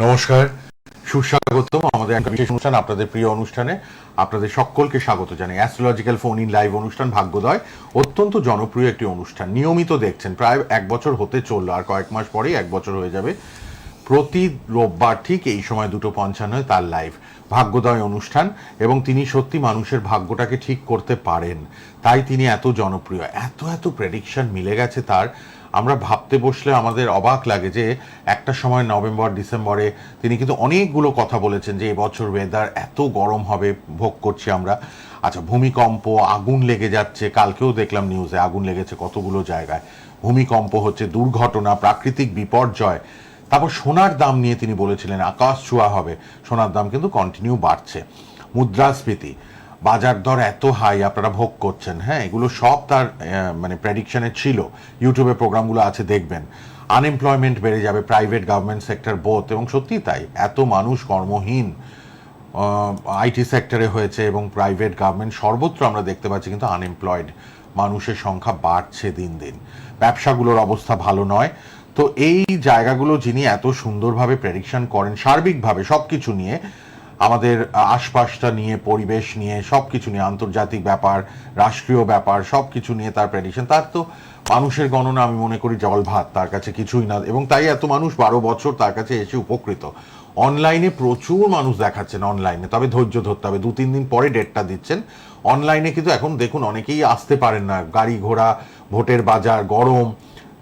নমস্কার। সুস্বাগতম আমাদের একটা বিশেষ অনুষ্ঠান, আপনাদের প্রিয় অনুষ্ঠানে। আপনাদের সকলকে স্বাগত জানাই। অ্যাস্ট্রোলজিক্যাল ফোন ইন লাইভ অনুষ্ঠান ভাগ্যোদয়। অত্যন্ত জনপ্রিয় একটি অনুষ্ঠান। নিয়মিত দেখছেন। প্রায় এক বছর হতে চলল, আর কয়েক মাস পরেই এক বছর হয়ে যাবে। প্রতি রোববার ঠিক এই সময় দুটো পঞ্চান্নয় তার লাইভ ভাগ্যোদয় অনুষ্ঠান, এবং তিনি সত্যি মানুষের ভাগ্যটাকে ঠিক করতে পারেন। তাই তিনি এত জনপ্রিয়। এত এত প্রেডিকশন মিলে গেছে তার। আমরা ভাবতে বসলে আমাদের অবাক লাগে যে একটা সময় নভেম্বর, ডিসেম্বরে তিনি কিন্তু অনেকগুলো কথা বলেছেন যে এবছর ওয়েদার এত গরম হবে, ভোগ করছি আমরা। আচ্ছা ভূমিকম্প, আগুন লেগে যাচ্ছে, কালকেও দেখলাম নিউজে আগুন লেগেছে কতগুলো জায়গায়। ভূমিকম্প হচ্ছে দুর্ঘটনা, প্রাকৃতিক বিপর্যয়। তারপর সোনার দাম নিয়ে তিনি বলেছিলেন, আকাশ ছোঁয়া হবে, সোনার দাম কিন্তু কন্টিনিউ বাড়ছে। মুদ্রাস্ফীতি বাজার দর এত হাই আপনারা ভোগ করছেন। হ্যাঁ এগুলো সব তার মানে প্রেডিকশনে ছিল। ইউটিউবে প্রোগ্রামগুলো আছে, দেখবেন। আনএমপ্লয়মেন্ট বেড়ে যাবে প্রাইভেট গভর্নমেন্ট সেক্টর বোথ এবং সত্যি তাই, এত মানুষ কর্মহীন আইটি সেক্টরে হয়েছে এবং প্রাইভেট গভর্নমেন্ট সর্বত্র আমরা দেখতে পাচ্ছি, কিন্তু আনএমপ্লয়েড মানুষের সংখ্যা বাড়ছে দিন দিন। ব্যবসাগুলোর অবস্থা ভালো নয়। তো এই জায়গাগুলো যিনি এত সুন্দরভাবে প্রেডিকশন করেন, সার্বিকভাবে সব কিছু নিয়ে আমাদের আশপাশটা নিয়ে, পরিবেশ নিয়ে সব কিছু নিয়ে, আন্তর্জাতিক ব্যাপার, রাষ্ট্রীয় ব্যাপার সব কিছু নিয়ে তার প্রেডিকশন তার তো মানুষের গণনা আমি মনে করি জল ভাত, তার কাছে কিছুই না। এবং তাই এত মানুষ বারো বছর তার কাছে এসে উপকৃত। অনলাইনে প্রচুর মানুষ দেখাচ্ছেন অনলাইনে তবে ধৈর্য ধরতে হবে। দু, তিন দিন পরে ডেটটা দিচ্ছেন। অনলাইনে কিন্তু এখন দেখুন, অনেকেই আসতে পারেন না। গাড়ি ঘোড়া, ভোটের বাজার, গরম।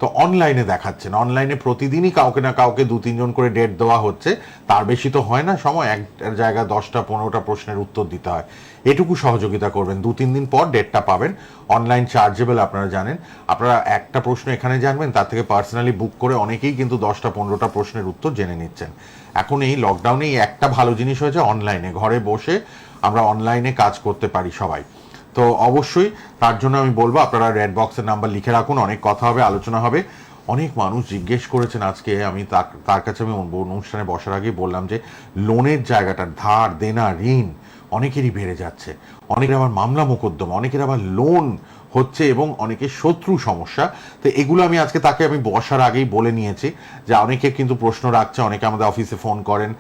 তো অনলাইনে দেখাচ্ছেন অনলাইনে প্রতিদিনই কাউকে না কাউকে দু, তিনজন করে ডেট দেওয়া হচ্ছে। তার বেশি তো হয় না, সময় এক জায়গায় দশটা, পনেরোটা প্রশ্নের উত্তর দিতে হয়। এটুকু সহযোগিতা করবেন। দু, তিন দিন পর ডেটটা পাবেন। অনলাইন চার্জেবল আপনারা জানেন। আপনারা একটা প্রশ্ন এখানে জানবেন, তার থেকে পার্সোনালি বুক করে অনেকেই কিন্তু দশটা, পনেরোটা প্রশ্নের উত্তর জেনে নিচ্ছেন। এখন এই লকডাউনে একটা ভালো জিনিস হয়েছে অনলাইনে ঘরে বসে আমরা অনলাইনে কাজ করতে পারি সবাই। তো অবশ্যই তার জন্য আমি বলব, আপনারা রেড বক্সের নাম্বার লিখে রাখুন, অনেক কথা হবে, আলোচনা হবে। অনেক মানুষ জিজ্ঞেস করেছেন আজকে, আমি তার কাছে আমি অনুষ্ঠানে বসার আগেই বললাম যে লোনের জায়গাটা ধার, দেনা, ঋণ অনেকেরই বেড়ে যাচ্ছে। অনেকের আবার মামলা মোকদ্দমা, অনেকের আবার লোন হচ্ছে এবং অনেকের শত্রু সমস্যা। তো এগুলো আমি আজকে তাকে আমি বসার আগেই বলে নিয়েছি যে, অনেকে কিন্তু প্রশ্ন রাখছে, অনেকে আমাদের অফিসে ফোন করেন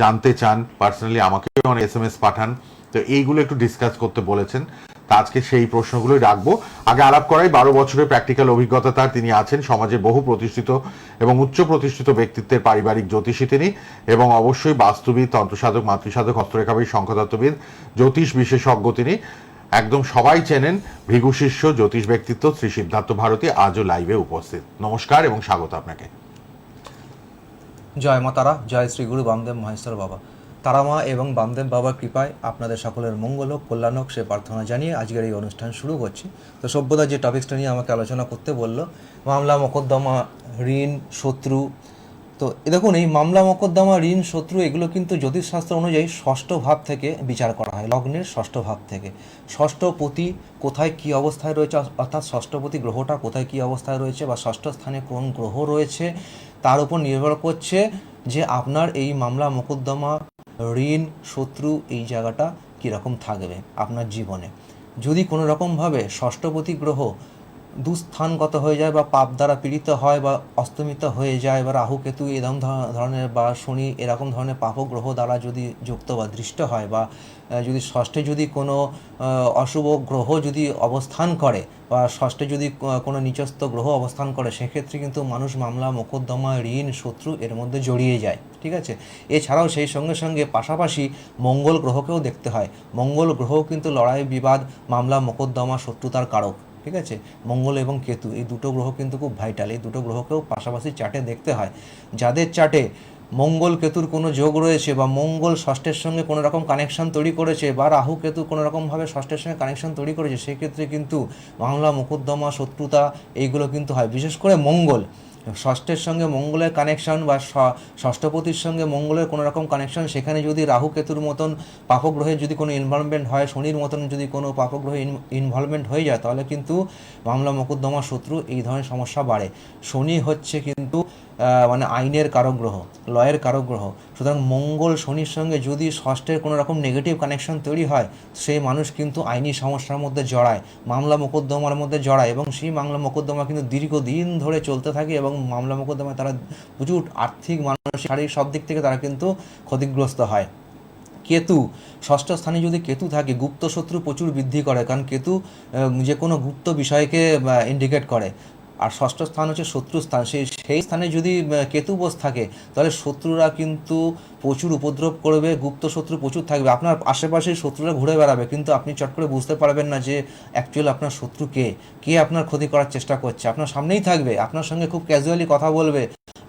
জানতে চান। পার্সোনালি আমাকেও অনেক এস এম এস পাঠান। তো এইগুলো একটু ডিসকাস করতে বলেছেন। তা আজকে সেই প্রশ্নগুলোই রাখব। আগে আলাপ করাই, বারো বছরের প্র্যাকটিক্যাল অভিজ্ঞতা তার তিনি আছেন সমাজে বহু প্রতিষ্ঠিত এবং উচ্চ প্রতিষ্ঠিত ব্যক্তিত্বের পারিবারিক জ্যোতিষী তিনি এবং অবশ্যই বাস্তুবিদ, তন্ত্রসাধক, মাতৃসাধক, হস্তরেখাবিদ, শঙ্খতত্ত্ববিদ, জ্যোতিষ বিশেষজ্ঞ তিনি। একদম সবাই চেনেন ভৃগু শিষ্য, জ্যোতিষ ব্যক্তিত্ব শ্রী সিদ্ধার্থ ভারতী আজও লাইভে উপস্থিত। নমস্কার এবং স্বাগত আপনাকে। জয় মা তারা জয় শ্রী গুরু বামদেব মহেশ্বর বাবা। তারা মা এবং বামদেব বাবার কৃপায় আপনাদের সকলের মঙ্গল হোক, কল্যাণ হোক, সে প্রার্থনা জানিয়ে আজকের এই অনুষ্ঠান শুরু করছি। তো সভ্যতা যে টপিক্সটা নিয়ে আমাকে আলোচনা করতে বলল, মামলা মোকদ্দমা, ঋণ, শত্রু, তো দেখুন, এই মামলা মোকদ্দমা, ঋণ, শত্রু এগুলো কিন্তু জ্যোতিষশাস্ত্র অনুযায়ী ষষ্ঠ ভাব থেকে বিচার করা হয়, লগ্নের ষষ্ঠ ভাব থেকে। ষষ্ঠপতি কোথায় কি অবস্থায় রয়েছে, অর্থাৎ ষষ্ঠপতি গ্রহটা কোথায় কি অবস্থায় রয়েছে বা ষষ্ঠ স্থানে কোন গ্রহ রয়েছে, তার উপর নির্ভর করছে যে আপনার এই মামলা মোকদ্দমা ঋণ, শত্রু এই জায়গাটা কীরকম থাকবে আপনার জীবনে? যদি কোনো রকমভাবে ষষ্ঠপতি গ্রহ দুস্থানগত হয়ে যায় বা পাপ দ্বারা পীড়িত হয় বা অস্তমিত হয়ে যায় বা রাহু, কেতু এরকম ধরনের বা শনি এরকম ধরনের পাপগ্রহ দ্বারা যদি যুক্ত বা দৃষ্ট হয় বা যদি ষষ্ঠে যদি কোনো অশুভ গ্রহ যদি অবস্থান করে বা ষষ্ঠে যদি কোনো নিচস্থ গ্রহ অবস্থান করে, সেক্ষেত্রে কিন্তু মানুষ মামলা, মোকদ্দমা, ঋণ, শত্রু এর মধ্যে জড়িয়ে যায়, ঠিক আছে? এছাড়াও সেই সঙ্গে সঙ্গে পাশাপাশি মঙ্গল গ্রহকেও দেখতে হয়। মঙ্গল গ্রহও কিন্তু লড়াই, বিবাদ, মামলা, মোকদ্দমা, শত্রুতার কারক, ঠিক আছে? মঙ্গল এবং কেতু, এই দুটো গ্রহ কিন্তু খুব ভাইটাল এই দুটো গ্রহকেও পাশাপাশি চার্টে দেখতে হয়। যাদের চার্টে মঙ্গল কেতুর কোনো যোগ রয়েছে বা মঙ্গল ষষ্ঠের সঙ্গে কোনো রকম কানেকশন তৈরি করেছে বা রাহু কেতু কোনো রকমভাবে ষষ্ঠের সঙ্গে কানেকশন তৈরি করেছে, সেক্ষেত্রে কিন্তু বাংলা মোকদ্দমা, শত্রুতা এইগুলো কিন্তু হয়। বিশেষ করে মঙ্গল ষষ্ঠের সঙ্গে মঙ্গলের কানেকশন বা ষষ্ঠপতির সঙ্গে মঙ্গলের কোনো রকম কানেকশন সেখানে যদি রাহু কেতুর মতন পাপগ্রহের যদি কোনো ইনভলভমেন্ট হয়, শনির মতন যদি কোনো পাপগ্রহে ইনভলভমেন্ট হয়ে যায়, তাহলে কিন্তু মামলা মোকদ্দমা শত্রু এই ধরনের সমস্যা বাড়ে। শনি হচ্ছে কিন্তু মানে আইনের কারক গ্রহ লয়ের কারক গ্রহ সুতরাং মঙ্গল শনির সঙ্গে যদি ষষ্ঠের কোনো রকম নেগেটিভ কানেকশন তৈরি হয় সেই মানুষ কিন্তু আইনি সমস্যার মধ্যে জড়ায়, মামলা মোকদ্দমার মধ্যে জড়ায় এবং সেই মামলা মোকদ্দমা কিন্তু দীর্ঘদিন ধরে চলতে থাকে এবং মামলা মোকদ্দমায় তারা প্রচুর আর্থিক, মানসিক, শারীরিক সব দিক থেকে তারা কিন্তু ক্ষতিগ্রস্ত হয়। কেতু, ষষ্ঠ স্থানে যদি কেতু থাকে, গুপ্ত শত্রু প্রচুর বৃদ্ধি করে, কারণ কেতু যে কোনো গুপ্ত বিষয়কে ইন্ডিকেট করে। আর ষষ্ঠ স্থান হচ্ছে শত্রু স্থান। সেই সেই স্থানে যদি কেতু থাকে, তাহলে শত্রুরা কিন্তু প্রচুর উপদ্রব করবে, গুপ্ত শত্রু প্রচুর থাকবে। আপনার আশেপাশে শত্রুরা ঘুরে বেড়াবে, কিন্তু আপনি চট করে বুঝতে পারবেন না যে অ্যাকচুয়ালি আপনার শত্রু কে। কে আপনার ক্ষতি করার চেষ্টা করছে? আপনার সামনেই থাকবে, আপনার সঙ্গে খুব ক্যাজুয়ালি কথা বলবে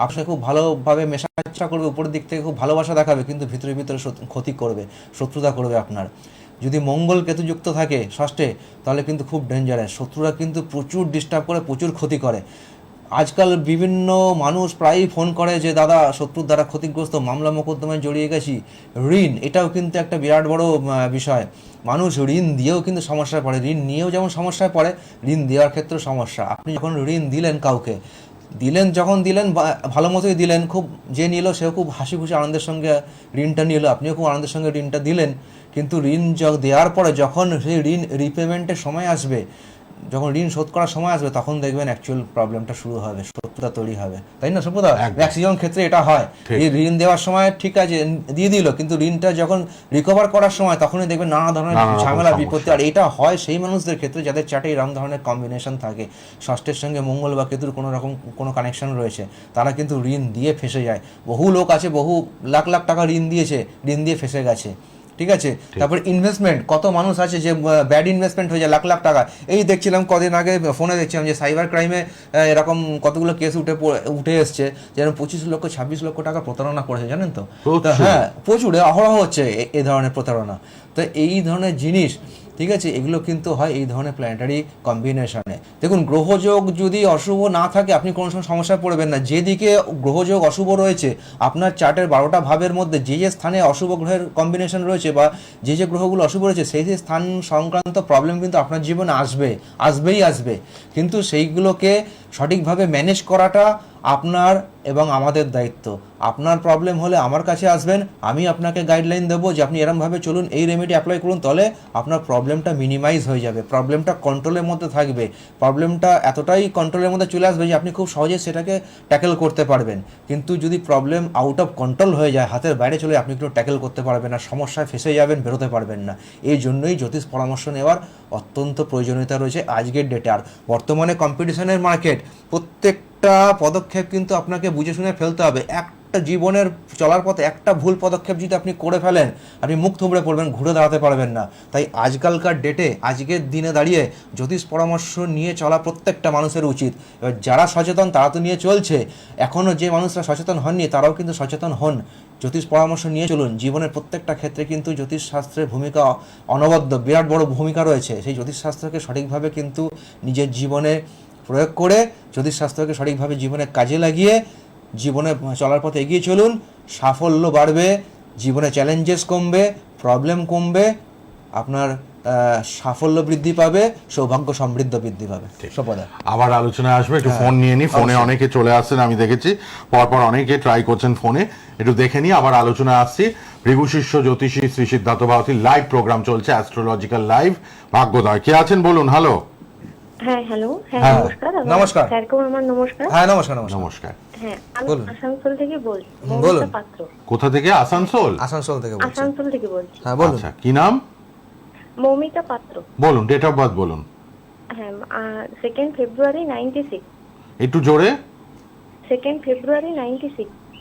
আপনাকে খুব ভালোভাবে মেশার চেষ্টা করবে, উপরের দিক থেকে খুব ভালোবাসা দেখাবে, কিন্তু ভিতরে ভিতরে ক্ষতি করবে, শত্রুতা করবে আপনার। যদি মঙ্গল কেতু যুক্ত থাকে ষষ্ঠে, তাহলে কিন্তু খুব ডেঞ্জারাস শত্রুরা কিন্তু প্রচুর ডিস্টার্ব করে, প্রচুর ক্ষতি করে। আজকাল বিভিন্ন মানুষ প্রায়ই ফোন করে যে, দাদা, শত্রুর দ্বারা ক্ষতিগ্রস্ত মামলা মোকদ্দমায় জড়িয়ে গেছি। ঋণ, এটাও কিন্তু একটা বিরাট বড় বিষয়। মানুষ ঋণ দিয়েও কিন্তু সমস্যায় পড়ে। ঋণ নিয়েও যেমন সমস্যায় পড়ে, ঋণ দেওয়ার ক্ষেত্রে সমস্যা। আপনি যখন ঋণ দিলেন কাউকে, দিলেন যখন দিলেন ভালো মতোই দিলেন, খুব যে নিল, সেও খুব হাসি খুশি আনন্দের সঙ্গে ঋণটা নিল, আপনিও খুব আনন্দের সঙ্গে ঋণটা দিলেন। কিন্তু ঋণ দেওয়ার পরে যখন সেই ঋণ রিপেমেন্টের সময় আসবে যখন ঋণ শোধ করার সময় আসবে তখন দেখবেন অ্যাকচুয়াল প্রবলেমটা শুরু হবে শত্রুতা তৈরি হবে। তাই না সভ্যতা একদম। ম্যাক্সিমাম ক্ষেত্রে এটা হয়। এই ঋণ দেওয়ার সময় ঠিক আছে দিয়ে দিল কিন্তু ঋণটা যখন রিকভার করার সময় তখনই দেখবেন নানা ধরনের ঝামেলা। বিপত্তি। আর এটা হয় সেই মানুষদের ক্ষেত্রে যাদের চাটে এরকম ধরনের কম্বিনেশন থাকে। ষষ্ঠের সঙ্গে মঙ্গল বা কেতুর কোনো রকম কোনো কানেকশন রয়েছে তারা কিন্তু ঋণ দিয়ে ফেসে যায়। বহু লোক আছে বহু লাখ লাখ টাকা ঋণ দিয়েছে ঋণ দিয়ে ফেসে গেছে। ঠিক আছে? তারপর ইনভেস্টমেন্ট কত মানুষ আছে যে ব্যাড ইনভেস্টমেন্ট হয়ে যায় লাখ লাখ টাকা। এই দেখছিলাম কদিন আগে ফোনে দেখছিলাম যে সাইবার ক্রাইমে এরকম কতগুলো কেস উঠে উঠে এসছে। যেন পঁচিশ লক্ষ ছাব্বিশ লক্ষ টাকা প্রতারণা করেছে জানেন তো? হ্যাঁ প্রচুর অহরহ হচ্ছে এ- এই ধরনের প্রতারণা। তো এই ধরনের জিনিস ঠিক আছে? এগুলো কিন্তু হয় এই ধরনের প্ল্যানেটারি কম্বিনেশনে দেখুন গ্রহযোগ যদি অশুভ না থাকে, আপনি কোনো সময় সমস্যায় পড়বেন না। যেদিকে গ্রহযোগ অশুভ রয়েছে, আপনার চার্টের বারোটা ভাবের মধ্যে যে যে স্থানে অশুভ গ্রহের কম্বিনেশন রয়েছে বা যে যে গ্রহগুলো অশুভ রয়েছে, সেই সেই স্থান সংক্রান্ত প্রবলেম কিন্তু আপনার জীবনে আসবে, আসবেই আসবে। কিন্তু সেইগুলোকে সঠিকভাবে ম্যানেজ করাটা আপনার এবং আমাদের দায়িত্ব। আপনার প্রবলেম হলে আমার কাছে আসবেন, আমি আপনাকে গাইডলাইন দেবো যে আপনি এরমভাবে চলুন, এই রেমেডি অ্যাপ্লাই করুন, তাহলে আপনার প্রবলেমটা মিনিমাইজ হয়ে যাবে। প্রবলেমটা কন্ট্রোলের মধ্যে থাকবে। প্রবলেমটা এতটাই কন্ট্রোলের মধ্যে চলে আসবে যে আপনি খুব সহজে সেটাকে ট্যাকেল করতে পারবেন। কিন্তু যদি প্রবলেম আউট অফ কন্ট্রোল হয়ে যায়, হাতের বাইরে চলে আপনি কিন্তু ট্যাকেল করতে পারবেন না, সমস্যায় ফেসে যাবেন, বেরোতে পারবেন না। এই জন্যই জ্যোতিষ পরামর্শ নেওয়ার অত্যন্ত প্রয়োজনীয়তা রয়েছে আজকের ডেটে আর বর্তমানে কম্পিটিশনের মার্কেট প্রত্যেকটা পদক্ষেপ কিন্তু আপনাকে বুঝে শুনে ফেলতে হবে। একটা জীবনের চলার পথে একটা ভুল পদক্ষেপ যদি আপনি করে ফেলেন, আপনি মুখ থুবড়ে পড়বেন, ঘুরে দাঁড়াতে পারবেন না। তাই আজকালকার ডেটে, আজকের দিনে দাঁড়িয়ে জ্যোতিষ পরামর্শ নিয়ে চলা প্রত্যেকটা মানুষের উচিত। এবার যারা সচেতন, তারা তো নিয়ে চলছে। এখনও যে মানুষরা সচেতন হননি, তারাও কিন্তু সচেতন হন। জ্যোতিষ পরামর্শ নিয়ে চলুন। জীবনের প্রত্যেকটা ক্ষেত্রে কিন্তু জ্যোতিষ শাস্ত্রের ভূমিকা অনবদ্য, বিরাট বড় ভূমিকা রয়েছে। সেই জ্যোতিষশাস্ত্রকে সঠিকভাবে কিন্তু নিজের জীবনে প্রয়োগ করে জ্যোতিষশাস্ত্রকে সঠিকভাবে জীবনে কাজে লাগিয়ে জীবনে চলার পথে এগিয়ে চলুন সাফল্য বাড়বে জীবনে চ্যালেঞ্জেস কমবে প্রবলেম কমবে আপনার সাফল্য বৃদ্ধি পাবে সৌভাগ্য সমৃদ্ধ বৃদ্ধি পাবে। আবার আলোচনায় আসবে একটু ফোন নিয়ে নি ফোনে অনেকে চলে আসছেন আমি দেখেছি। পরপর অনেকে ট্রাই করছেন ফোনে একটু দেখে নিই আবার আলোচনায় আসছি। ভৃগু শিষ্য জ্যোতিষী শ্রী সিদ্ধার্থ ভারতী লাইভ প্রোগ্রাম চলছে অ্যাস্ট্রোলজিক্যাল লাইভ ভাগ্যদয় কে আছেন বলুন? হ্যালো হ্যাঁ হ্যালো হ্যাঁ হ্যাঁ, নমস্কার। আমার- নমস্কার। স্যারকেও আমার নমস্কার। হ্যাঁ নমস্কার নমস্কার। নমস্কার। হ্যাঁ আমি বলুন। আসানসোল থেকে বলছি। বলুন। মৌমিতা পাত্র। কোথা থেকে? আসানসোল? আসানসোল থেকে বলছি। আসানসোল থেকে বলছি। হ্যাঁ বলুন। আচ্ছা কি নাম? মৌমিতা পাত্র। বলুন ডেট অফ বার্থ বলুন। হ্যাঁ সেকেন্ড ফেব্রুয়ারি নাইনটি সিক্স একটু জোরে। সেকেন্ড ফেব্রুয়ারি নাইনটি সিক্স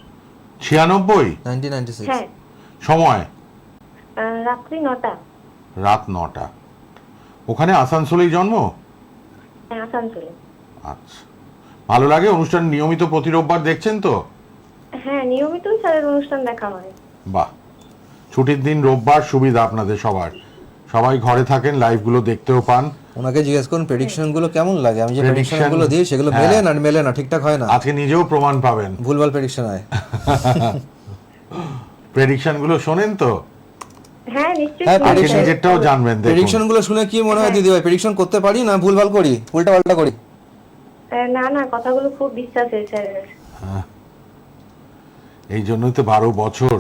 ছিয়ানব্বই? নাইনটিন নাইনটি সিক্স হ্যাঁ। সময়? আহ, রাত্রি নটা। রাত নটা। ওখানে আসানসোলেই জন্ম? হ্যাঁ আসানসোলে আচ্ছা। ভালো লাগে অনুষ্ঠান নিয়মিত প্রতি রোববার দেখছেন তো? হ্যাঁ নিয়মিতই স্যারের অনুষ্ঠান দেখা হয়। বাহ। ছুটির দিন রোববার সুবিধা আপনাদের সবার। সবাই ঘরে থাকেন লাইভগুলো দেখতেও পান। ওনাকে জিজ্ঞেস করুন প্রেডিকশনগুলো কেমন লাগে? আমি যে প্রেডিকশনগুলো দিই সেগুলো হ্যাঁ। মেলে না মেলে না ঠিকঠাক হয় না? আজকে নিজেও প্রমাণ পাবেন। ভুলভাল প্রেডিকশন হয়। প্রেডিকশনগুলো শোনেন তো? হ্যাঁ নিশ্চয়ই হ্যাঁ, শুনেছি। নিজেরটাও জানবেন প্রেডিকশনগুলো শুনে কি মনে হয় দিদি ভাই? প্রেডিকশন করতে পারি না ভুলভাল করি? উল্টা পাল্টা করি? না না কথাগুলো খুব বিশ্বাসের স্যারের। এই জন্যই তো বারো বছর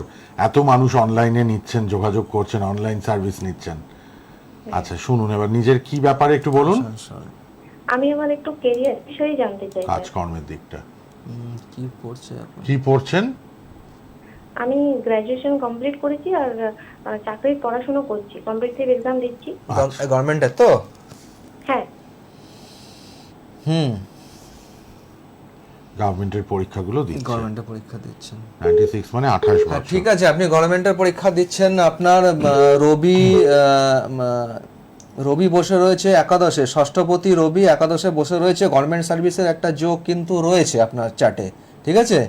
এত মানুষ অনলাইনে নিচ্ছেন যোগাযোগ করছেন অনলাইন সার্ভিস নিচ্ছেন। আচ্ছা শুনুন এবার নিজের কি ব্যাপারে একটু বলুন? আমি আমার একটু বিষয়ে জানতে চাই কাজকর্মের দিকটা। কি পড়ছে কি পড়ছেন? আমি গ্র্যাজুয়েশন কমপ্লিট করেছি আর চাকরির পড়াশোনা করছি কম্পিটিটিভ এক্সাম দিচ্ছি। গভর্নমেন্টের তো? হ্যাঁ। হুম। গভর্নমেন্টের পরীক্ষাগুলো দিচ্ছে গভর্নমেন্টের পরীক্ষা দিচ্ছেন। নাইনটি সিক্স মানে আঠাশ হ্যাঁ বছর। ঠিক আছে আপনি গভর্নমেন্টের পরীক্ষা দিচ্ছেন। আপনার রবি রবি বসে রয়েছে একাদশে। ষষ্ঠপতি রবি একাদশে বসে রয়েছে। গভর্নমেন্ট সার্ভিসের একটা যোগ কিন্তু রয়েছে আপনার চার্টে ঠিক আছে?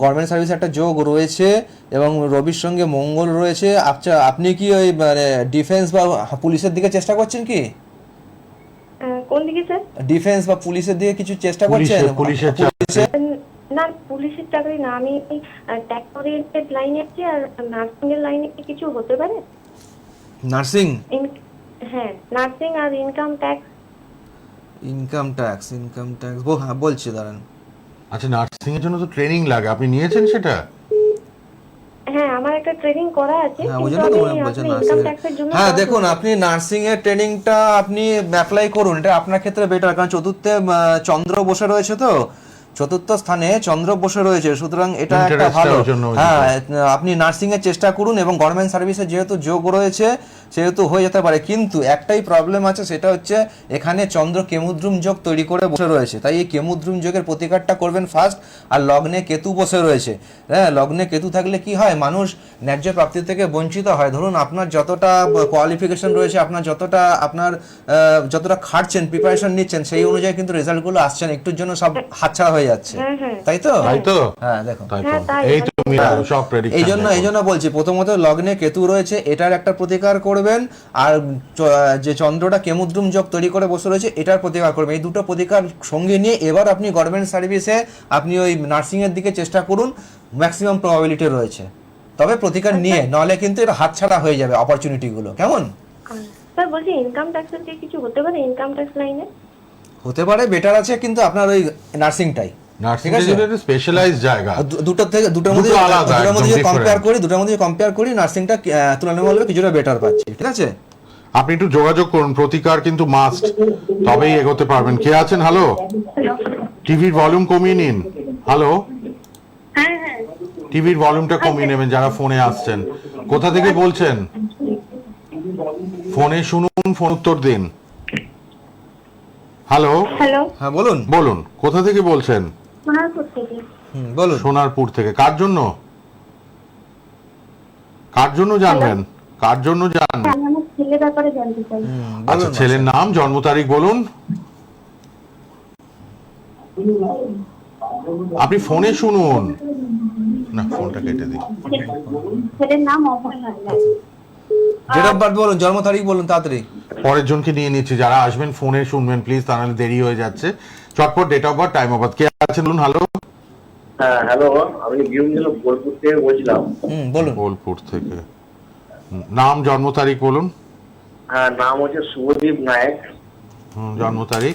গভর্নমেন্ট সার্ভিসে একটা যোগ রয়েছে এবং রবির সঙ্গে মঙ্গল রয়েছে। আচ্ছা আপনি কি ওই মানে ডিফেন্স বা পুলিশের দিকে চেষ্টা করছেন কি? কোন দিকে স্যার? ডিফেন্স বা পুলিশের দিকে কিছু চেষ্টা করছেন? পুলিশের না পুলিশের চাকরি না। আমি ওরিয়েন্টেড লাইনে আছি আর নার্সিং এর লাইনে কি কিছু হতে পারে? নার্সিং হ্যাঁ নার্সিং আর income tax income tax income tax হ্যাঁ বলছি দাঁড়ান। আচ্ছা নার্সিং এর জন্য তো ট্রেনিং লাগে। আপনি নিয়েছেন সেটা? হ্যাঁ আমার একটা ট্রেনিং করা আছে হ্যাঁ ওই জন্য তো বললাম বলছেন নার্সিং হ্যাঁ দেখুন আপনি নার্সিং এর ট্রেনিংটা আপনি অ্যাপ্লাই করুন। এটা আপনার ক্ষেত্রে বেটার কারণ চতুর্থে চন্দ্র বসে রয়েছে তো। চতুর্থ স্থানে চন্দ্র বসে রয়েছে সুতরাং এটা একটা ভালো। হ্যাঁ আপনি নার্সিং এর চেষ্টা করুন এবং গভর্নমেন্ট সার্ভিসে যেহেতু যোগ রয়েছে সেহেতু হয়ে যেতে পারে। কিন্তু একটাই প্রবলেম আছে সেটা হচ্ছে এখানে চন্দ্র কেমুদ্রুম যোগ তৈরি করে বসে রয়েছে। তাই এই কেমুদ্রুম যোগের প্রতিকারটা করবেন ফার্স্ট আর লগ্নে কেতু বসে রয়েছে। হ্যাঁ লগ্নে কেতু থাকলে কি হয়? মানুষ ন্যায্য প্রাপ্তি থেকে বঞ্চিত হয়। ধরুন আপনার যতটা কোয়ালিফিকেশন রয়েছে আপনার যতটা আপনার যতটা খাটছেন প্রিপারেশন নিচ্ছেন সেই অনুযায়ী কিন্তু রেজাল্টগুলো আসছেন একটুর জন্য সব হাতছাড়া হয়ে হ্যাঁ হ্যাঁ তাই তো? তাই তো? হ্যাঁ দেখো। হ্যাঁ। এই তো সব প্রেডিকশন এই জন্য এই জন্য বলছি প্রথমত লগ্নে কেতু রয়েছে এটার একটা প্রতিকার করবেন আর যে চন্দ্রটা কেমুদ্রুম যোগ তৈরি করে বসে রয়েছে এটার প্রতিকার করবেন। এই দুটো প্রতিকার সঙ্গে নিয়ে এবার আপনি গভর্নমেন্ট সার্ভিসে আপনি ওই নার্সিং এর দিকে চেষ্টা করুন ম্যাক্সিমাম প্রবাবিলিটি রয়েছে। তবে প্রতিকার নিয়ে নাহলে কিন্তু এটা হাতছাড়া হয়ে যাবে অপরচুনিটিগুলো কেমন? স্যার বলছি ইনকাম ট্যাক্সের কি কিছু হতে পারে ইনকাম ট্যাক্স লাইনে হতে পারে বেটার আছে কিন্তু আপনার ওই নার্সিংটাই নার্সিং ঠিক আছে? স্পেশালাইজ জায়গা। আর থেকে দুটোর মধ্যে দুটো দুটোর মধ্যে কম্পেয়ার করি দুটোর মধ্যে কম্পেয়ার করি নার্সিংটা তুলনামূলক কিছুটা বেটার পাচ্ছি ঠিক আছে? আপনি একটু যোগাযোগ করুন প্রতিকার কিন্তু মাস্ট তবেই এগোতে পারবেন। কে আছেন? হ্যালো টিভির ভলিউম কমিয়ে নিন। হ্যালো হ্যাঁ হ্যাঁ। টিভির ভলিউমটা কমিয়ে নেবেন যারা ফোনে আসছেন। কোথা থেকে বলছেন? ফোনে শুনুন ফোন উত্তর দিন। হ্যালো হ্যালো হ্যাঁ বলুন। বলুন কোথা থেকে বলছেন? সোনারপুর থেকে। হুম, বলুন। সোনারপুর থেকে। কার জন্য? কার জন্য জানবেন? কার জন্য জানবেন আমি আমার ছেলের ব্যাপারে জানতে চাই। আচ্ছা ছেলের নাম জন্ম তারিখ বলুন। আপনি ফোনে শুনুন। না ফোনটা কেটে দিন ছেলের নাম Abhay Haldar date of birth বলুন জন্ম তারিখ বলুন তাড়াতাড়ি। পরের জনকে নিয়ে নিচ্ছি যারা আসবেন ফোনে শুনবেন প্লিজ তাহলে দেরি হয়ে যাচ্ছে। চটপট date of birth time of birth কে আছেন বলুন? হ্যালো হ্যাঁ হ্যালো আমি বীরভূম বোলপুর থেকে বলছিলাম। হুম বলুন। বোলপুর থেকে। নাম জন্ম তারিখ বলুন। হ্যাঁ নাম হচ্ছে শুভদীপ নায়ক। হুম, জন্ম তারিখ?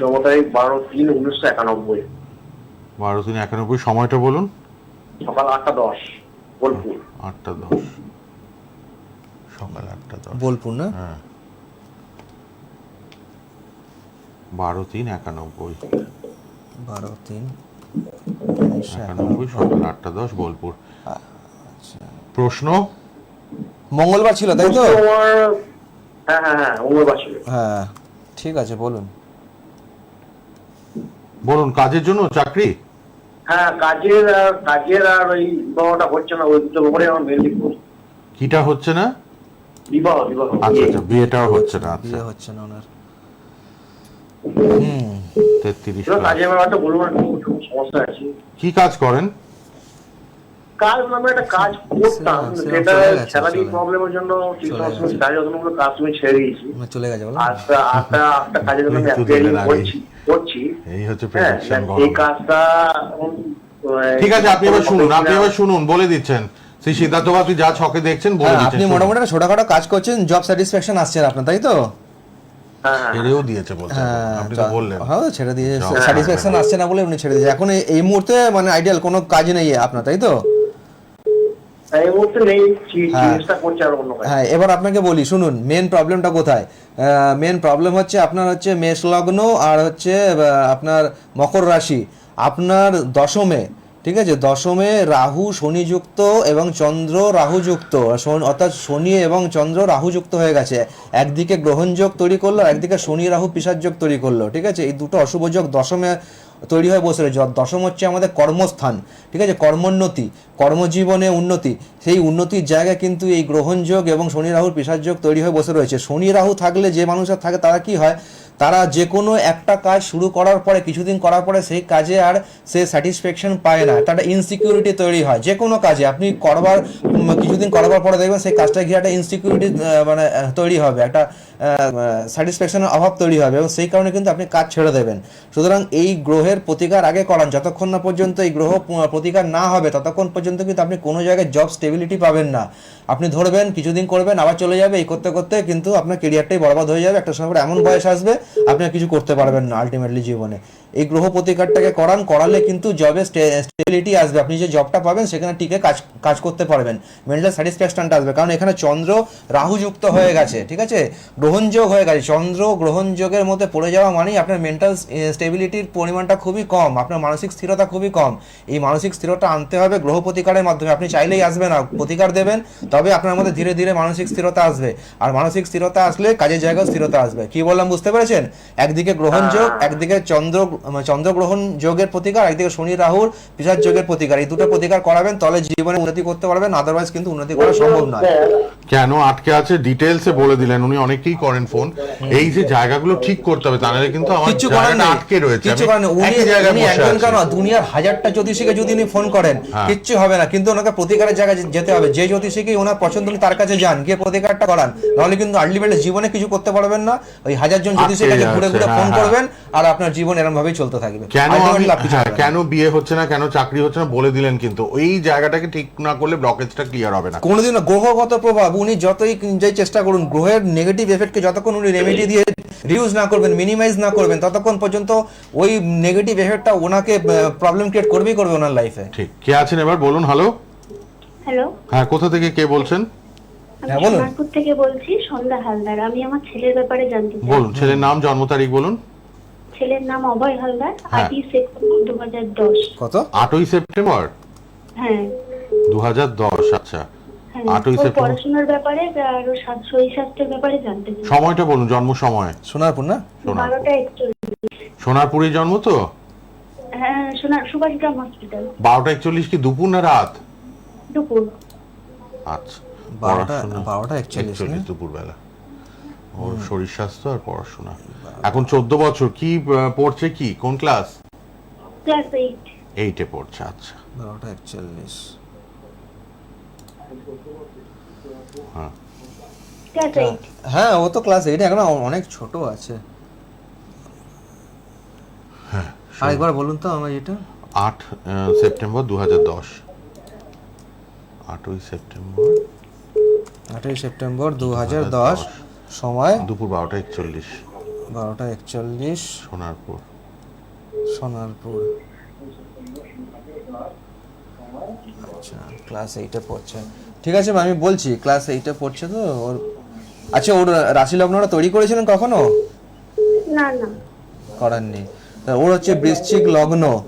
জন্ম তারিখ বারো তিন উনিশশো একানব্বই। বারো তিন একানব্বই সময়টা বলুন। সকাল আটটা দশ বোলপুর। আটটা দশ। সকাল আটটা দশ। বোলপুর না? হ্যাঁ। বারো তিন একানব্বই। বারো তিন একানব্বই সকাল আটটা দশ বোলপুর। প্রশ্ন? মঙ্গলবার ছিল তাই তো? হ্যাঁ হ্যাঁ হ্যাঁ মঙ্গলবার ছিল। হ্যাঁ ঠিক আছে বলুন। বলুন কাজের জন্য চাকরি? হ্যাঁ কাজের কাজের আর ওই হচ্ছে না ওই দুটোর উপরে আমার মেনলি কিটা হচ্ছে না? বিবাহ বিবাহ। আচ্ছা আচ্ছা বিয়েটাও হচ্ছে না আচ্ছা। বিয়ে হচ্ছে না ওনার। হুম তেত্রিশ বলব সমস্যা আছে। কি কাজ করেন? কাজ নামে একটা কাজ করতাম সে- সে সেটা স্যালারি প্রবলেমের জন্য ঠিক চলে সময় গেছে। কাজ যতগুলো কাজ তুমি ছেড়ে দিয়েছি। চলে গেছে আটটা আটটা আটটা কাজের জন্য আমি। করছি করছি। এই হচ্ছে হ্যাঁ এই কাজটা ঠিক আছে আপনি এবার শুনুন আপনি এবার শুনুন বলে দিচ্ছেন। শ্রী সিদ্ধার্থ বাবু, আপনি যা ছকে দেখছেন বলে হ্যাঁ, দিচ্ছেন আপনি মোটামুটি একটা ছোটখাটো কাজ করছেন জব স্যাটিসফ্যাকশন আসছেন আপনার তাই তো? হ্যাঁ হ্যাঁ। ছেড়েও দিয়েছে বলছেন আপনি তো বললেন। হ্যাঁ ছেড়ে দিয়ে স্যাটিসফ্যাকশন আসছে না বলে উনি ছেড়ে দিয়েছে। এখন এই- মুহূর্তে মানে আইডিয়াল কোনো কাজ নেই আপনার তাই তো? এই মুহূর্তে হ্যাঁ। এবার আপনাকে বলি শুনুন মেন প্রবলেমটা কোথায়? মেন প্রবলেম হচ্ছে আপনার হচ্ছে মেষ লগ্ন আর হচ্ছে আহ, আপনার মকর রাশি। আপনার দশমে ঠিক আছে, দশমে রাহু শনিযুক্ত এবং চন্দ্র রাহুযুক্ত অর্থাৎ শনি এবং চন্দ্র রাহুযুক্ত হয়ে গেছে। একদিকে গ্রহণযোগ তৈরি করল একদিকে শনি রাহু পিসাযোগ তৈরি করল, ঠিক আছে? এই দুটো অশুভ যোগ দশমে তৈরি হয়ে বসে রয়েছে। দশম হচ্ছে আমাদের কর্মস্থান, ঠিক আছে? কর্মোন্নতি, কর্মজীবনে উন্নতি। সেই উন্নতির জায়গায় কিন্তু এই গ্রহণযোগ এবং শনি রাহুর যোগ তৈরি হয়ে বসে রয়েছে। শনি রাহু থাকলে যে মানুষরা থাকে, তারা কি হয়? তারা যে কোনো একটা কাজ শুরু করার পরে, কিছুদিন করার পরে সেই কাজে আর সে স্যাটিসফ্যাকশন পায় না। একটা ইনসিকিউরিটি তৈরি হয়। যে কোনো কাজে। আপনি করবার কিছুদিন করবার পরে দেখবেন সেই কাজটা ঘিরে একটা ইনসিকিউরিটি মানে তৈরি হবে। একটা স্যাটিসফ্যাকশনের অভাব তৈরি হবে এবং সেই কারণে কিন্তু আপনি কাজ ছেড়ে দেবেন। সুতরাং এই গ্রহের প্রতিকার আগে করান। যতক্ষণ না পর্যন্ত এই গ্রহ প্রতিকার না হবে, ততক্ষণ পর্যন্ত কিন্তু আপনি কোনো জায়গায় জব স্টেবিলিটি পাবেন না। আপনি ধরবেন, কিছুদিন করবেন, আবার চলে যাবে, এই করতে করতে কিন্তু আপনার কেরিয়ারটাই বরবাদ হয়ে যাবে। একটা সময় এমন বয়স আসবে আপনি আর কিছু করতে পারবেন না আলটিমেটলি জীবনে। এই গ্রহ প্রতিকারটাকে করান করালে কিন্তু জবে স্টেবিলিটি আসবে। আপনি যে জবটা পাবেন সেখানে টিকে কাজ কাজ করতে পারবেন। মেন্টাল স্যাটিসফ্যাকশনটা আসবে। কারণ এখানে চন্দ্র রাহু যুক্ত হয়ে গেছে ঠিক আছে? গ্রহণযোগ হয়ে গেছে। চন্দ্র গ্রহণযোগের মধ্যে পড়ে যাওয়া মানেই আপনার মেন্টাল স্টেবিলিটির পরিমাণটা খুবই কম আপনার মানসিক স্থিরতা খুবই কম। এই মানসিক স্থিরতা আনতে হবে গ্রহ প্রতিকারের মাধ্যমে। আপনি চাইলেই আসবে না প্রতিকার দেবেন তবে আপনার মধ্যে ধীরে ধীরে মানসিক স্থিরতা আসবে। আর মানসিক স্থিরতা আসলে কাজের জায়গায় স্থিরতা আসবে। কি বললাম বুঝতে পেরেছেন? একদিকে গ্রহণযোগ একদিকে চন্দ্র চন্দ্রগ্রহণ যোগের প্রতিকার, একদিকে শনি, রাহুর পিসার যোগের প্রতিকার। এই দুটো প্রতিকার করাবেন তাহলে জীবনে উন্নতি করতে পারবেন আদারওয়াইজ কিন্তু উন্নতি করা সম্ভব নয়। কেন আটকে আছে? ডিটেলসে বলে দিলেন উনি অনেকেই করেন ফোন এই যে জায়গাগুলো ঠিক করতে হবে তাহলে কিন্তু আমার কিচ্ছু করার নেই। আটকে রয়েছে। আমি করার নেই। উনি উনি একজন। কেন? দুনিয়ার হাজারটা জ্যোতিষীকে যদি উনি ফোন করেন হ্যাঁ। কিচ্ছু হবে না। কিন্তু ওনাকে প্রতিকারের জায়গায় যেতে হবে। যে জ্যোতিষীকে ওনার পছন্দ উনি তার কাছে যান গিয়ে প্রতিকারটা করান। নাহলে কিন্তু আলটিমেটলি জীবনে কিছু করতে পারবেন না। ওই হাজার জন জ্যোতিষীর কাছে ঘুরে ঘুরে ফোন হ্যাঁ, করবেন আর আপনার জীবন এরকম ভাবেই চলতে থাকবে। কেন কিছু হ্যাঁ, না। কেন বিয়ে হচ্ছে না কেন চাকরি হচ্ছে না বলে দিলেন কিন্তু। এই জায়গাটাকে ঠিক না করলে ব্লকেজটা ক্লিয়ার হবে না। কোনোদিন গ্রহগত প্রভাব উনি যতই যাই চেষ্টা করুন গ্রহের নেগেটিভ এফেক্টকে যতক্ষণ উনি রেমেডি দিয়ে রিউজ না করবেন মিনিমাইজ না করবেন ততক্ষণ পর্যন্ত ওই নেগেটিভ এফেক্টটা ওনাকে প্রবলেম ক্রিয়েট করবেই করবে ওনার লাইফে ঠিক। কে আছেন এবার? বলুন হ্যালো হ্যালো হ্যাঁ কোথা থেকে কে বলছেন? আমি হ্যাঁ, বলুন। সোনারপুর থেকে বলছি সন্ধ্যা হালদার। আমি আমার ছেলের ব্যাপারে জানতে চাই। বলুন ছেলের নাম জন্ম তারিখ বলুন। ছেলের নাম অভয় হালদার হ্যাঁ। আটই সেপ্টেম্বর দু হাজার দশ। কত? আটই সেপ্টেম্বর? হ্যাঁ। দু হাজার দশ আচ্ছা। হ্যাঁ আটই সেপ্টেম্বর। পড়াশোনার ব্যাপারে আর শরীর স্বাস্থ্যের ব্যাপারে জানতে চাই। সময়টা বলুন জন্ম সময়? সোনারপুর না? সোনারপুর। সোনারপুরে জন্ম তো? হ্যাঁ সোনার সুভাষগ্রাম হসপিটাল। বারোটা একচল্লিশ কি দুপুর না রাত? দুপুর। আচ্ছা বারোটা বারোটা একচল্লিশ একচল্লিশ দুপুর ওর শরীর স্বাস্থ্য আর পড়াশোনা। এখন চোদ্দ বছর কি পড়ছে কি? কোন ক্লাস? Class eight. এইটে পড়ছে আচ্ছা। বারোটা একচল্লিশ। হ্যাঁ। হ্যাঁ ও তো ক্লাস এইট এখন অনেক ছোট আছে। হ্যাঁ আরেকবার বলুন তো আমার এটা। আট সেপ্টেম্বর দু হাজার দশ। আটই সেপ্টেম্বর। আটই সেপ্টেম্বর দু হাজার দশ সময়? দুপুর বারোটা একচল্লিশ। বারোটা একচল্লিশ। সোনারপুর। সোনারপুর। আচ্ছা ক্লাস এইটে পড়ছে। ঠিক আছে আমি বলছি ক্লাস এইটে পড়ছে তো ওর আচ্ছা ওর রাশি লগ্নটা তৈরি করেছিলেন কখনো? না না। করাননি। তা ওর হচ্ছে বৃশ্চিক লগ্ন।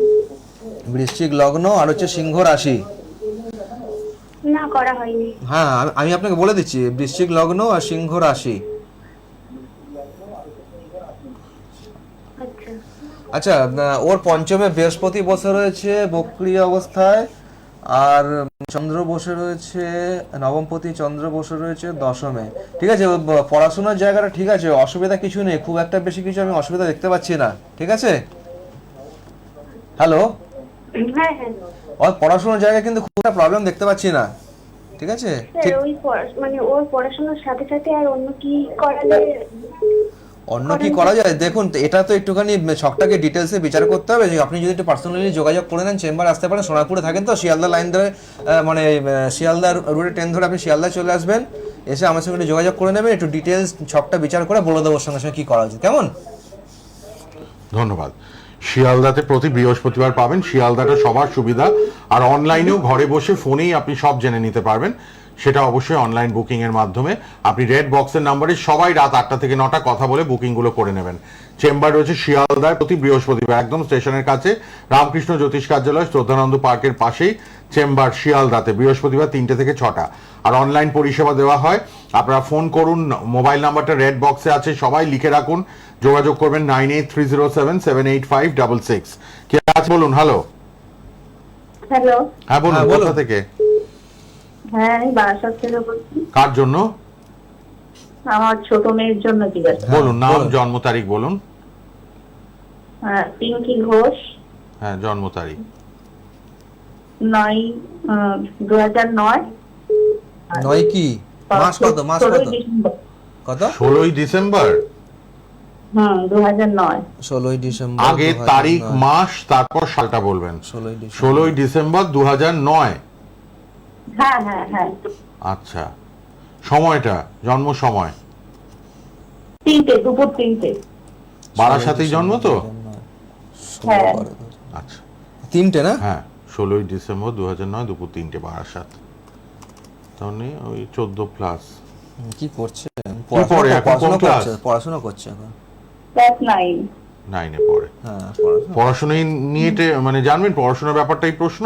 বৃশ্চিক লগ্ন আর হচ্ছে সিংহ রাশি। না করা হয়নি। হ্যাঁ আমি- আমি আপনাকে বলে দিচ্ছি বৃশ্চিক লগ্ন আর সিংহ রাশি। আচ্ছা। আচ্ছা ওর পঞ্চমে বৃহস্পতি বসে রয়েছে বক্রিয় অবস্থায়। আর চন্দ্র বসে রয়েছে নবমপতি চন্দ্র বসে রয়েছে দশমে। ঠিক আছে পড়াশোনার জায়গাটা ঠিক আছে অসুবিধা কিছু নেই খুব একটা বেশি কিছু আমি অসুবিধা দেখতে পাচ্ছি না ঠিক আছে? হ্যালো হ্যাঁ ওর পড়াশোনার জায়গায় কিন্তু খুব একটা প্রবলেম দেখতে পাচ্ছি না ঠিক আছে? মানে ওর পড়াশোনার সাথে সাথে আর অন্য কি করালে অন্য কি করা যায়? দেখুন এটা তো একটুখানি ছকটাকে ডিটেলসে বিচার করতে হবে। যে আপনি যদি একটু পার্সোনালি যোগাযোগ করে নেন চেম্বার আসতে পারেন সোনারপুরে থাকেন তো শিয়ালদা লাইন ধরে মানে শিয়ালদা রুটে ট্রেন ধরে আপনি শিয়ালদা চলে আসবেন। এসে আমার সঙ্গে যোগাযোগ করে নেবেন একটু ডিটেলস ছকটা বিচার করে বলে দেবো সঙ্গে সঙ্গে কি করা উচিত। কেমন? ধন্যবাদ। শিয়ালদাতে প্রতি বৃহস্পতিবার পাবেন। শিয়ালদাটা সবার সুবিধা। আর অনলাইনেও ঘরে বসে ফোনেই আপনি সব জেনে নিতে পারবেন। সেটা অবশ্যই অনলাইন বুকিং এর মাধ্যমে। আপনি রেড বক্সের নাম্বারে সবাই রাত আটটা থেকে নটা কথা বলে বুকিংগুলো করে নেবেন। চেম্বার রয়েছে শিয়ালদায় প্রতি বৃহস্পতিবার একদম স্টেশনের কাছে। রামকৃষ্ণ জ্যোতিষ কার্যালয় শ্রদ্ধানন্দ পার্কের পাশেই চেম্বার শিয়ালদাতে বৃহস্পতিবার তিনটে থেকে ছটা। আর অনলাইন পরিষেবা দেওয়া হয়। আপনারা ফোন করুন মোবাইল নাম্বারটা রেড বক্সে আছে সবাই লিখে রাখুন। যোগাযোগ করবেন nine eight three zero seven seven eight five double six কে আছে? বলুন হ্যালো হ্যালো হ্যাঁ বলুন হ্যাঁ, বলুন। কোথা থেকে? হ্যাঁ আমি বারাসাত থেকে বলছি। কার জন্য? আমার ছোট মেয়ের জন্য জিজ্ঞাসা বলুন নাম জন্ম তারিখ বলুন। হ্যাঁ পিঙ্কি ঘোষ। হ্যাঁ জন্ম তারিখ। নয় দু হাজার নয়। নয় কি? মাস কত মাস কত? কত? ষোলোই ডিসেম্বর? হুম দু হাজার নয়। ষোলোই ডিসেম্বর আগে তারিখ মাস তারপর সালটা বলবেন। ষোলোই ডিসেম্বর। ষোলোই ডিসেম্বর দু নয়। হ্যাঁ হ্যাঁ হ্যাঁ। আচ্ছা। সময়টা জন্ম সময়? তিনটে দুপুর তিনটে। বারাসাতেই জন্ম তো? হ্যাঁ। আচ্ছা। তিনটে না? হ্যাঁ ষোলোই ডিসেম্বর দু নয় দুপুর তিনটে বারাসাত। ওই চোদ্দ প্লাস কি করছে? পড়াশোনা করছে? এখন? Class nine. নাইনে পড়ে। হ্যাঁ নিয়ে মানে জানবেন পড়াশোনার ব্যাপারটাই প্রশ্ন?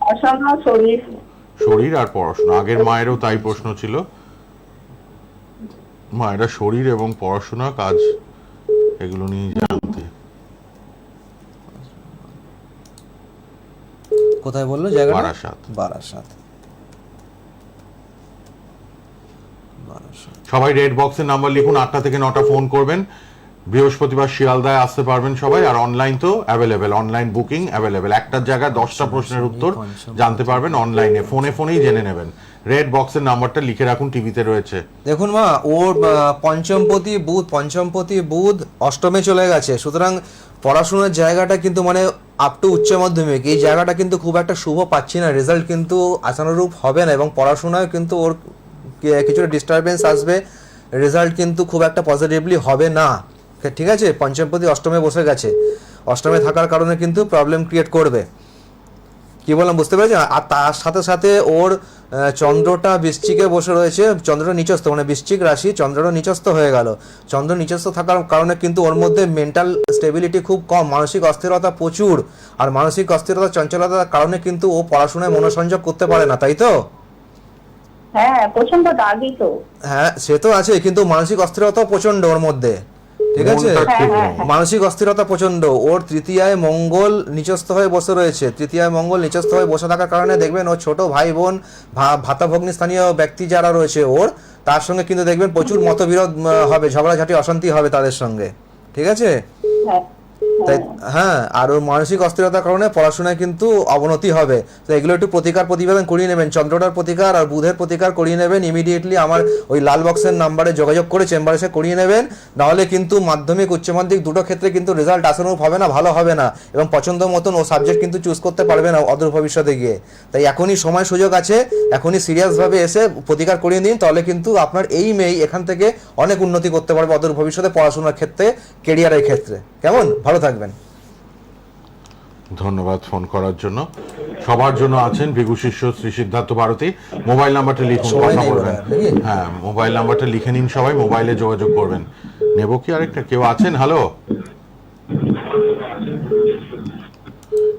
পড়াশোনা শরীর শরীর আর পড়াশোনা। আগের মায়েরও তাই প্রশ্ন ছিল। মায়েরা শরীর এবং পড়াশোনা কাজ এগুলো নিয়ে জানতে। কোথায় বলল বারাসাত। বারাসাত। বারাসাত। সবাই রেড বক্সের নাম্বার লিখুন আটটা থেকে নটা ফোন করবেন। বৃহস্পতিবার শিয়ালদায় আসতে পারবেন সবাই, আর অনলাইন তো অ্যাভেলেবেল অনলাইন বুকিং অ্যাভেলেবেল একটার জায়গায় দশটা প্রশ্নের উত্তর জানতে পারবেন অনলাইনে ফোনে ফোনেই জেনে নেবেন। রেড বক্সের নাম্বারটা লিখে রাখুন টিভিতে রয়েছে। দেখুন মা, ওর পঞ্চমপতি বুধ পঞ্চমপতি বুধ অষ্টমে চলে গেছে। সুতরাং পড়াশোনার জায়গাটা কিন্তু মানে আপ টু উচ্চ মাধ্যমিক। এই জায়গাটা কিন্তু খুব একটা শুভ পাচ্ছি না। রেজাল্ট কিন্তু আশানুরূপ হবে না এবং পড়াশোনায় কিন্তু ওর কিছুটা ডিস্টারবেন্স আসবে। রেজাল্ট কিন্তু খুব একটা পজিটিভলি হবে না। ঠিক আছে পঞ্চমপতি অষ্টমে বসে গেছে। অষ্টমে থাকার কারণে কিন্তু প্রবলেম ক্রিয়েট করবে। কি বললাম বুঝতে পেরেছেন? আর তার সাথে সাথে ওর চন্দ্রটা বৃশ্চিকে বসে রয়েছে। চন্দ্রটা নিচস্থ মানে বৃশ্চিক রাশি চন্দ্রটা নিচস্থ হয়ে গেল। চন্দ্র নিচস্থ থাকার কারণে কিন্তু ওর মধ্যে মেন্টাল স্টেবিলিটি খুব কম মানসিক অস্থিরতা প্রচুর। আর মানসিক অস্থিরতা চঞ্চলতার কারণে কিন্তু ও পড়াশোনায় মনোসংযোগ করতে পারে না তাই তো? হ্যাঁ প্রচণ্ড রাগই তো। হ্যাঁ সে তো আছে কিন্তু মানসিক অস্থিরতাও প্রচণ্ড ওর মধ্যে। ঠিক আছে? হ্যাঁ, নেই। মানসিক অস্থিরতা প্রচণ্ড ওর তৃতীয়ায় মঙ্গল নিচস্থ হয়ে বসে রয়েছে। তৃতীয়ায় মঙ্গল নিচস্থ হয়ে বসে থাকার কারণে দেখবেন ওর ছোট ভাই বোন ভা- ভাতাভগ্নি স্থানীয় ব্যক্তি যারা রয়েছে ওর তার সঙ্গে কিন্তু দেখবেন প্রচুর মতবিরোধ হবে ঝগড়াঝাটি অশান্তি হবে তাদের সঙ্গে। ঠিক আছে? হ্যাঁ। তাই হ্যাঁ আর ওর মানসিক অস্থিরতার কারণে পড়াশোনায় কিন্তু অবনতি হবে। তো এগুলো একটু প্রতিকার প্রতিবেদন করিয়ে নেবেন। চন্দ্রটার প্রতিকার আর বুধের প্রতিকার করিয়ে নেবেন। ইমিডিয়েটলি আমার ওই লাল বক্সের নাম্বারে যোগাযোগ করে চেম্বারে এসে করিয়ে নেবেন। নাহলে কিন্তু মাধ্যমিক, উচ্চ মাধ্যমিক দুটো ক্ষেত্রে কিন্তু রেজাল্ট আসানোর হবে না, ভালো হবে না। এবং পছন্দ মতন ও সাবজেক্ট কিন্তু চুজ করতে পারবে না অদূর ভবিষ্যতে গিয়ে। তাই এখনই সময় সুযোগ আছে, এখনই সিরিয়াসভাবে এসে প্রতিকার করিয়ে দিন তাহলে কিন্তু আপনার এই মেয়ে এখান থেকে অনেক উন্নতি করতে পারবে অদূর ভবিষ্যতে পড়াশোনার ক্ষেত্রে কেরিয়ারের ক্ষেত্রে। কেমন? ভালো থাকবেন। ধন্যবাদ ফোন করার জন্য। সবার জন্য আছেন ভিগু শিষ্য শ্রী সিদ্ধার্থ ভারতী মোবাইল নাম্বারটা লিখুন কথা বলবেন। হ্যাঁ মোবাইল নাম্বারটা লিখে নিন সবাই মোবাইলে যোগাযোগ করবেন। নেব কি আরেকটা? কেউ আছেন? হ্যালো?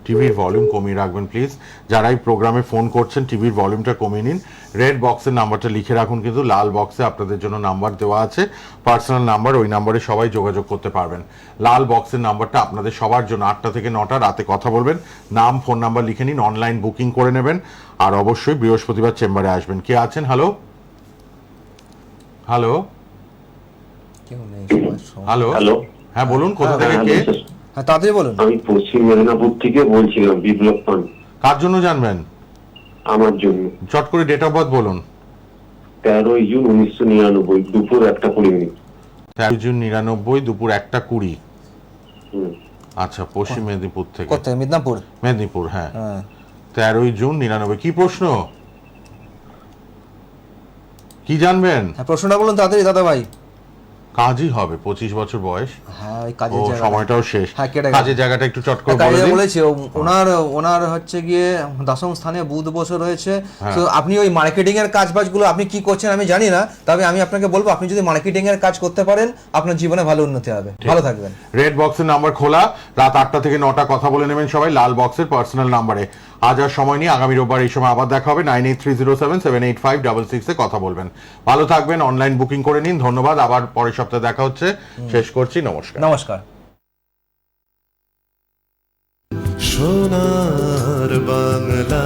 টিভির ভলিউম কমিয়ে রাখবেন প্লিজ যারা এই প্রোগ্রামে ফোন করছেন টিভির ভলিউমটা কমিয়ে নিন। রেড বক্সের নাম্বারটা লিখে রাখুন কিন্তু লাল বক্সে আপনাদের জন্য নাম্বার দেওয়া আছে। পার্সোনাল নাম্বার ওই নাম্বারে সবাই যোগাযোগ করতে পারবেন। লাল বক্সের নাম্বারটা আপনাদের সবার জন্য আটটা থেকে নটা রাতে কথা বলবেন। নাম ফোন নাম্বার লিখে নিন অনলাইন বুকিং করে নেবেন। আর অবশ্যই বৃহস্পতিবার চেম্বারে আসবেন। কে আছেন? Hello hello. হ্যালো হ্যালো হ্যাঁ বলুন কোথা হ্যাঁ, থেকে কে? Hello, sir. হ্যাঁ তাড়াতাড়ি বলুন। আমি পশ্চিম মেদিনীপুর থেকে বলছিলাম বিপ্লব পান কার জন্য জানবেন? আমার জন্য। চট করে ডেট অফ বার্থ বলুন। তেরোই জুন উনিশশো নিরানব্বই দুপুর একটা কুড়ি মিনিট। তেরো জুন নিরানব্বই দুপুর একটা কুড়ি। আচ্ছা পশ্চিম মেদিনীপুর থেকে। কোথায়? মিদনাপুর? মেদিনীপুর হ্যাঁ। হ্যাঁ। তেরোই জুন নিরানব্বই কি প্রশ্ন? কি জানবেন? হ্যাঁ প্রশ্নটা বলুন তাড়াতাড়ি দাদা ভাই কাজই হবে পঁচিশ বছর বয়স। হ্যাঁ ওই ও জায়গা সময়টাও শেষ। হ্যাঁ, কেটে গেছে। কাজের জায়গাটা একটু চট করে বলে দিন। বলেছি ওনার ওনার হচ্ছে গিয়ে দশম স্থানে বুধ বসে রয়েছে হ্যাঁ। তো আপনি ওই মার্কেটিং এর কাজ বাজগুলো আপনি কি করছেন আমি জানি না তবে আমি আপনাকে বলব আপনি যদি মার্কেটিং এর কাজ করতে পারেন আপনার জীবনে ভালো উন্নতি হবে। ভালো থাকবেন। রেড বক্সের নাম্বার খোলা রাত আটটা থেকে নটা কথা বলে নেবেন সবাই লাল বক্সের পার্সোনাল নাম্বারে আজ আর সময় নিয়ে আগামী রোববার এই সময় আবার দেখা হবে। Nine eight three zero seven seven eight five double সিক্সে কথা বলবেন। ভালো থাকবেন। অনলাইন বুকিং করে নিন। ধন্যবাদ। আবার পরের সপ্তাহে দেখা হচ্ছে। শেষ করছি। নমস্কার। নমস্কার। সোনার বাংলা